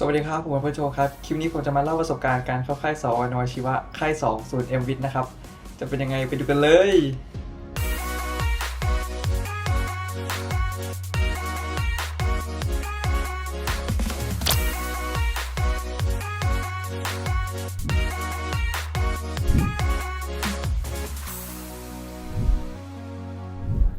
สวัสดีครับ ผมเป็นโจครับ คลิปนี้ผมจะมาเล่าประสบการณ์การเข้าค่ายสอวนชีวะ ค่าย2ศูนย์เอ็มวิทนะครับ จะเป็นยังไงไปดูกันเลย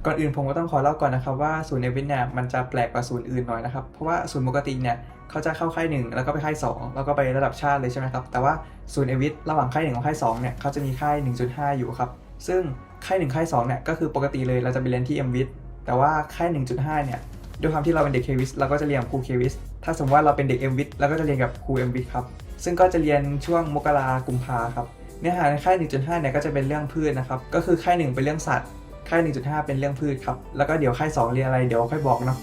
ก่อนอื่นผมก็ต้องขอเล่าก่อนนะครับว่าศูนย์เอวิทเนี่ยมันจะแปลกกว่าศูนย์อื่นหน่อยนะครับ เพราะว่าศูนย์ปกติเนี่ย เขาจะเข้าค่ายหนึ่งแล้วก็ไปค่ายสองแล้วก็ไประดับชาติเลยใช่ไหมครับ แต่ว่าศูนย์เอวิทระหว่างค่ายหนึ่งกับค่ายสองเนี่ยเขาจะมีค่าย 1.5 อยู่ครับ ซึ่งค่ายหนึ่งค่ายสองเนี่ยก็คือปกติเลยเราจะไปเรียนที่เอ็มวิทแต่ว่าค่าย 1.5 เนี่ยด้วยความที่เราเป็นเด็กเควิสเราก็จะเรียนกับครูเควิสถ้าสมมติว่าเราเป็นเด็กเอ็มวิทเราก็จะเรียนกับครูเอ็มวิทครับ ซึ่งก็จะเรียนช่วงมกรากุมภาครับ เนื้อหาในค่าย 1.5 เนี่ยก็จะเป็นเรื่องพืชนะครับ ก็คือค่าย 1 เป็นเรื่องสัตว์ ค่าย 1.5 เป็นเรื่องพืชครับ แล้วก็เดี๋ยวค่าย 2 เรียนอะไรเดี๋ยวค่อยบอกเนาะ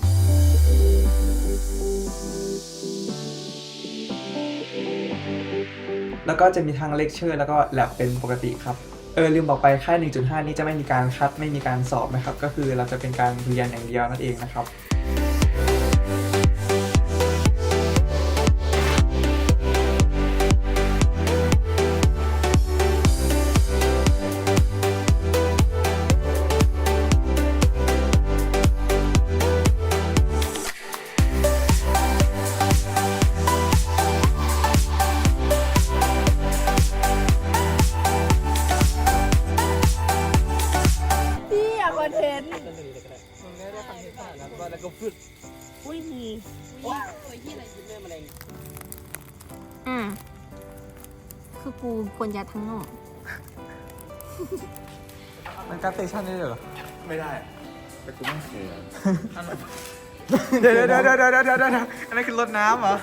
แล้วก็จะมีทางเลคเชอร์แล้วก็แลบเป็นปกติครับเออลืมบอกไปค่าย 1.5 นี่จะไม่มีการคัดไม่มีการสอบนะครับ ก็คือเราจะเป็นการเรียนอย่างเดียวนั่นเองนะครับ แล้วก็แล้วก็พูดอุ้ยมีว่าเคยที่อะไรกินแม่มะเร็งอ่าคือกูควรจะทั้งนอกมันการเตชันได้เหรอ ไม่ได้แต่กูไม่เคยเดี๋ยวเดี๋ยวเดี๋ยวเดี๋ยวเดี๋ยวเดี๋ยวอันนั้นคือรถน้ำเหรอ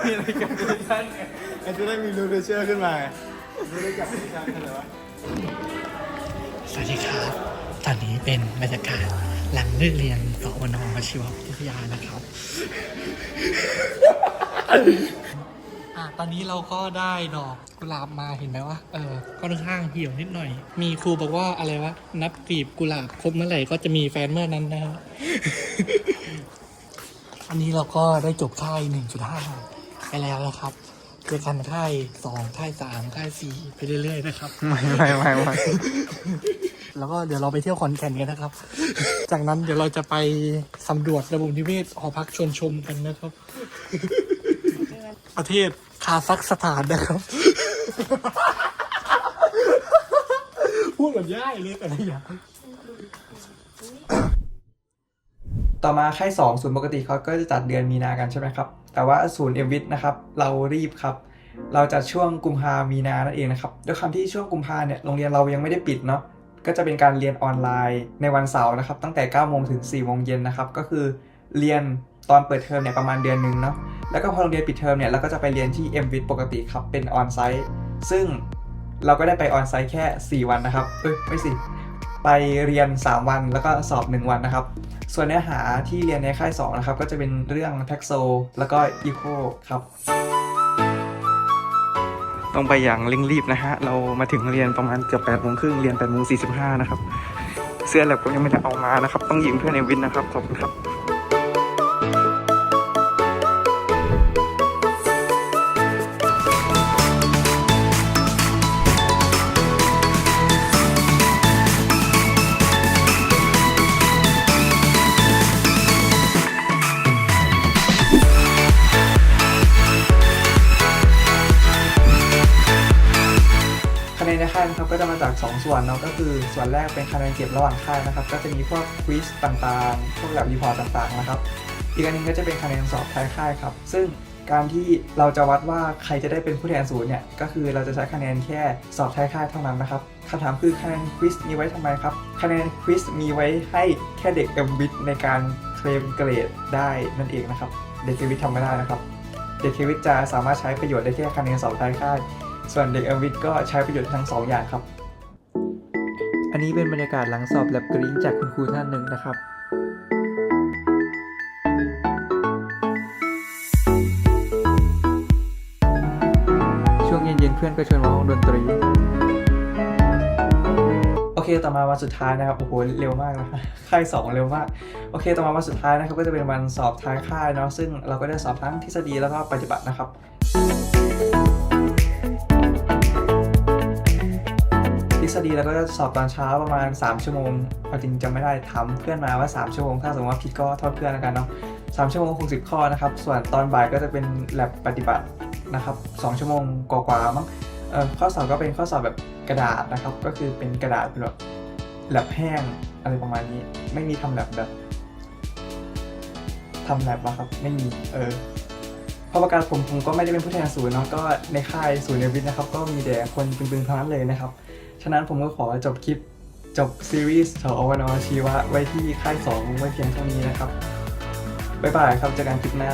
มีอะไรกันด้วยท่านไงไอ้จะได้มีรูเดเชอร์ขึ้นมาไงไม่ได้จับที่ท่านเลยวะสวัสดีครับ ตอนนี้เป็นบรรยากาศ หลังเลิกเรียนสวนวชีววิทยานะครับ อะตอนนี้เราก็ได้ดอกกุหลาบมาเห็นไหมว่าเออค่อนข้างเหี่ยวนิดหน่อย มีครูบอกว่าอะไรวะ นับกลีบกุหลาบครบเมื่อไหร่ก็จะมีแฟนเมื่อนั้นนะครับ อันนี้เราก็ได้จบค่าย 1.5 ไปแล้วนะครับเจอกันค่าย2ค่าย3ค่าย4ไปเรื่อยๆนะครับ ไม่ไม่ไม่ไม่ แล้วก็เดี๋ยวเราไปเที่ยวขอนแก่นกันนะครับ จากนั้นเดี๋ยวเราจะไปสำรวจระบบนิเวศหอพักชวนชมกันนะครับ ประเทศคาซัคสถานนะครับ พูดแบบย่ายเลยแต่ละอย่างต่อมาค่าย2ศูนย์ปกติเขาก็จะจัดเดือนมีนากันใช่ไหมครับ แต่ว่าศูนย์เอ็มวิทนะครับ เรารีบครับ เราจัดช่วงกุมภามีนานั่นเองนะครับ ด้วยความที่ช่วงกุมภาเนี่ยโรงเรียนเรายังไม่ได้ปิดเนาะ ก็จะเป็นการเรียนออนไลน์ในวันเสาร์นะครับ ตั้งแต่9โมงถึง4โมงเย็นนะครับ ก็คือเรียนตอนเปิดเทอมเนี่ยประมาณเดือนหนึ่งเนาะ แล้วก็พอโรงเรียนปิดเทอมเนี่ยเราก็จะไปเรียนที่ m v i t ปกติครับ เป็นออนไซต์ ซึ่งเราก็ได้ไปออนไซต์แค่ 4 วันนะครับ เอ้ยไม่สิ ไปเรียน 3 วันแล้วก็สอบ 1 วันนะครับ ส่วนเนื้อหาที่เรียนในค่าย2นะครับก็จะเป็นเรื่องแท็กโซแล้วก็อีโคครับ ต้องไปอย่างเร่งรีบนะฮะ เรามาถึงเรียนประมาณเกือบ8โมงครึ่งเรียน8โมง45นะครับ เสื้อแลบก็ยังไม่ได้เอามานะครับ ต้องยืมเพื่อนในวินนะครับ ขอบคุณครับ ก็จะมาจาก 2 ส่วนเนาะก็คือส่วนแรกเป็นคะแนนเก็บระหว่างค่ายนะครับ ก็จะมีพวกควิสต่างๆ พวกแบบรีพอร์ตต่างๆนะครับ อีกอันหนึงก็จะเป็นคะแนนสอบท้ายค่ายครับ ซึ่งการที่เราจะวัดว่าใครจะได้เป็นผู้แทนศูนย์เนี่ยก็คือเราจะใช้คะแนนแค่สอบท้ายค่ายเท่านั้นนะครับคำถามคือคะแนนควิสมีไว้ทำไมครับคะแนนควิสมีไว้ให้แค่เด็กเอ็มวิทในการเคลมเกรดได้นั่นเองนะครับเด็กเควิททำไม่ได้นะครับเด็กเควิทจะสามารถใช้ประโยชน์ได้แค่คะแนนสอบท้ายค่าย ส่วนเด็กเอ็มวิทก็ใช้ประโยชน์ทั้งสองอย่างครับ อันนี้เป็นบรรยากาศหลังสอบแลบกรีนจากคุณครูท่านหนึ่งนะครับช่วงเย็นๆเพื่อนก็ชวนมาห้องดนตรี โอเคต่อมาวันสุดท้ายนะครับโอ้โหเร็วมากนะคะค่ายสองเร็วมากโอเคต่อมาวันสุดท้ายนะครับก็จะเป็นวันสอบท้ายค่ายเนาะซึ่งเราก็ได้สอบทั้งทฤษฎีแล้วก็ปฏิบัตินะครับ ษฎีแล้วก็จะสอบตอนเช้าประมาณ 3 ชั่วโมงเอาจริงจำไม่ได้ถาเพื่อนมาว่า 3 ชั่วโมง ถ้าสมมติว่าผิดก็โทษเพื่อนแล้วกันเนาะ3ชั่วโมง60ข้อนะครับ ส่วนตอนบ่ายก็จะเป็นแลบปฏิบัตินะครับ2ชั่วโมงกว่าๆมั้งเออข้อสอบก็เป็นข้อสอบแบบกระดาษนะครับ ก็คือเป็นกระดาษเป็นแบบแลบแห้งอะไรประมาณนี้ ไม่มีทำแลบแบบทำแลบนะครับ ไม่มี เออเพราะประกาศผมผมก็ไม่ได้เป็นผู้แทนศูนย์เนาะ ก็ในค่ายศูนย์เนวิทนะครับ ก็มีแต่คนปึงๆทั้งนั้นเลยนะครับ ฉะนั้นผมก็ขอจบคลิปจบซีรีส์สอวนอชีวะไว้ที่ค่าย2ไว้เพียงเท่านี้นะครับ บ๊ายบายครับเจอกันคลิปหน้า